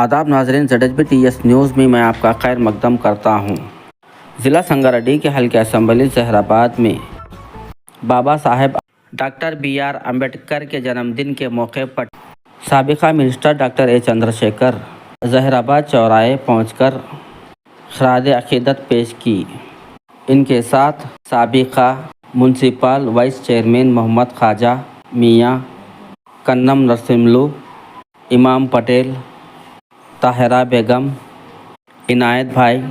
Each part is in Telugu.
आदाब नाजरन जेड एच बी न्यूज़ में मैं आपका खैर मकदम करता हूँ। ज़िला संगारेड्डी के हल्के असम्बली जहराबाद में Baba Saheb doctor B R Ambedkar के जन्मदिन के मौके पर सबका minister doctor A Chandrashekar Zaheerabad चौराहे पहुंचकर खराद अकीदत पेश की। इनके साथ सबका municipal vice chairman Mohammed Khwaja, Miyan Kannam Narsimlu इमाम पटेल ताहिरा बेगम इनायत भाई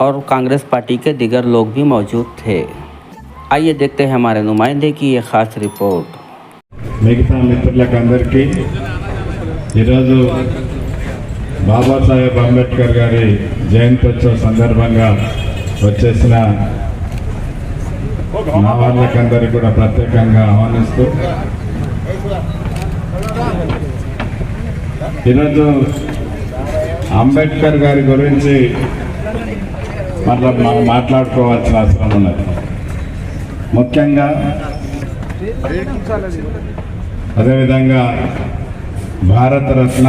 और कांग्रेस पार्टी के दिगर लोग भी मौजूद थे आइए देखते हैं हमारे नुमाइंदे की ये ख़ास रिपोर्ट మిగతా మిత్రులకు అందరికీ ఈరోజు బాబాసాహెబ్ అంబేద్కర్ గారి జయంత్యోత్సవ సందర్భంగా వచ్చేసిన నా వాళ్ళకందరికీ కూడా ప్రత్యేకంగా ఆహ్వానిస్తూ ఈరోజు అంబేద్కర్ గారి గురించి మళ్ళీ మనం మాట్లాడుకోవాల్సిన అవసరం ఉన్నది. ముఖ్యంగా అదేవిధంగా భారతరత్న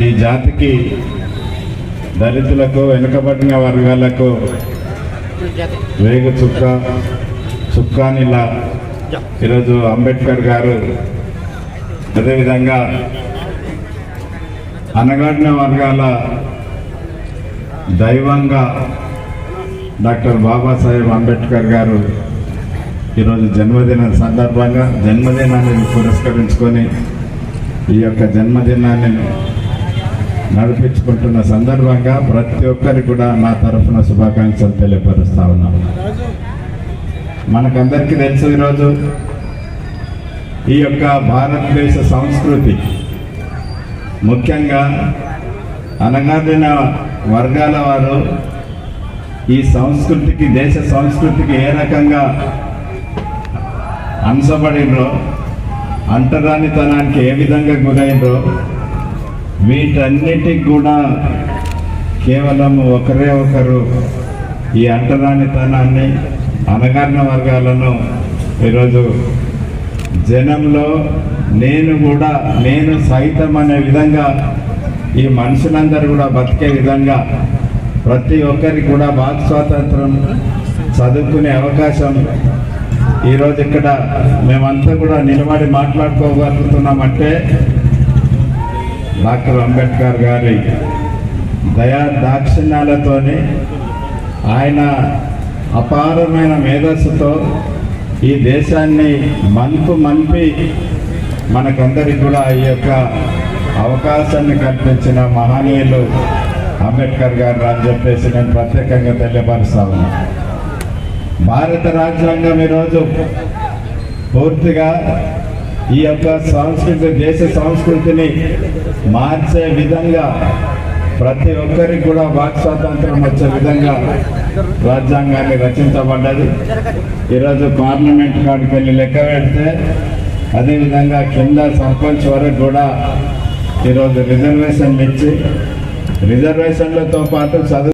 ఈ జాతికి దళితులకు వెనుకబడిన వర్గాలకు వేగు చుక్క చుక్కానిలా ఈరోజు అంబేద్కర్ గారు అదేవిధంగా అనగాడిన వర్గాల దైవంగా డాక్టర్ బాబాసాహెబ్ అంబేద్కర్ గారు ఈరోజు జన్మదిన సందర్భంగా జన్మదినాన్ని పురస్కరించుకొని ఈ యొక్క జన్మదినాన్ని నడిపించుకుంటున్న సందర్భంగా ప్రతి ఒక్కరికి కూడా నా తరఫున శుభాకాంక్షలు తెలియపరుస్తా ఉన్నాను. మనకందరికీ తెలుసు ఈరోజు ఈ యొక్క భారతదేశ సంస్కృతి ముఖ్యంగా అనగాదిన వర్గాల వారు ఈ సంస్కృతికి దేశ సంస్కృతికి ఏ రకంగా అంశపడినో అంటరానితనానికి ఏ విధంగా గురైందో వీటన్నిటికి కూడా కేవలం ఒకరే ఒకరు ఈ అంటరానితనాన్ని అనగారిన వర్గాలను ఈరోజు జనంలో నేను కూడా నేను సైతం అనే విధంగా ఈ మనుషులందరూ కూడా బతికే విధంగా ప్రతి ఒక్కరికి కూడా వాక్ స్వాతంత్రం చదువుకునే అవకాశం. ఈరోజు ఇక్కడ మేమంతా కూడా నిలబడి మాట్లాడుకోగలుగుతున్నామంటే డాక్టర్ అంబేద్కర్ గారి దయా దాక్షిణ్యాలతోని ఆయన అపారమైన మేధస్సుతో ఈ దేశాన్ని మనుపు మనిపి మనకందరికి కూడా ఈ యొక్క అవకాశాన్ని కల్పించిన మహనీయులు అంబేద్కర్ గారు అని చెప్పేసి నేను ప్రత్యేకంగా తెలియపరుస్తా భారత రాజ్యాంగం ఈరోజు పూర్తిగా ఈ యొక్క సంస్కృతి దేశ సంస్కృతిని మార్చే విధంగా ప్రతి ఒక్కరికి కూడా వాక్ స్వాతంత్రం వచ్చే విధంగా రాజ్యాంగాన్ని రచించబడ్డది. ఈరోజు పార్లమెంట్ కాడికి వెళ్ళి లెక్క పెడితే అదేవిధంగా కింద సర్పంచ్ వరకు కూడా ఈరోజు రిజర్వేషన్లు ఇచ్చి రిజర్వేషన్లతో పాటు చదువు